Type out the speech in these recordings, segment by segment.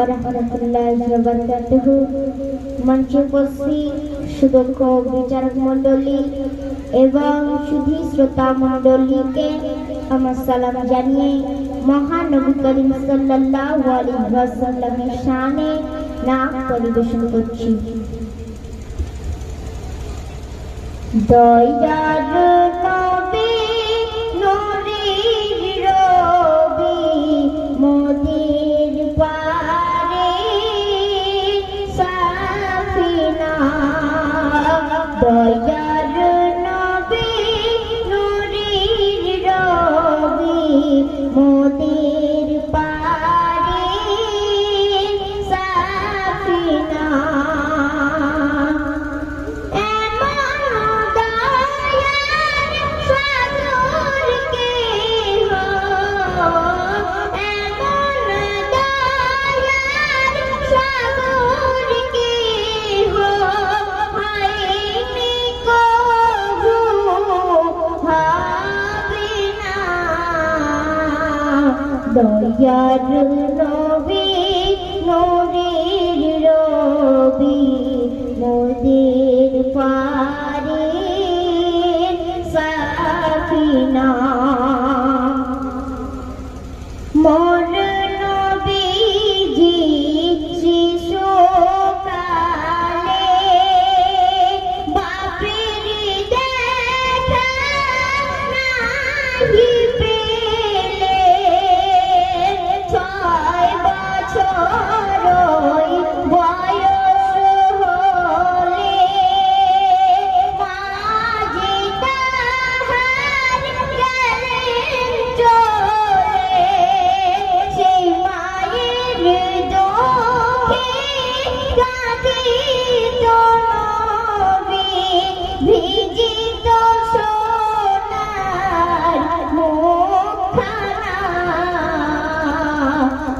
রাহমাতুল্লাহি ওয়া বারাকাতুহু মঞ্চে সুদক্ষ বিচারক মণ্ডলী এবং সুধী শ্রোতা মণ্ডলীকে আমার সালাম জানিয়ে মহানবী করিম সাল্লাল্লাহু আলাইহি ওয়াসাল্লামের শানে নাম পরিবেশন করছি দয়ার দয়ার দয়ার নবী নবীর রবি মোদের পারে সাফিনা। মোর নবীজি শিশু বাপের দেখা নাহি। rồi quay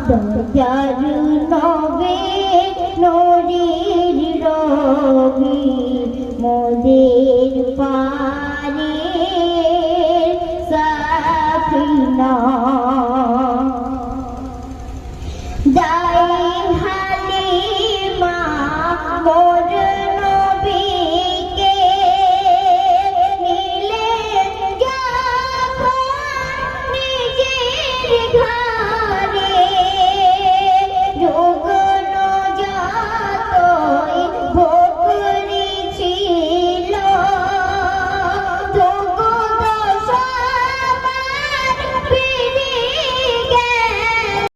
দয়ালু নবে নরীর রবি মোদের পারে সাফিনা। Because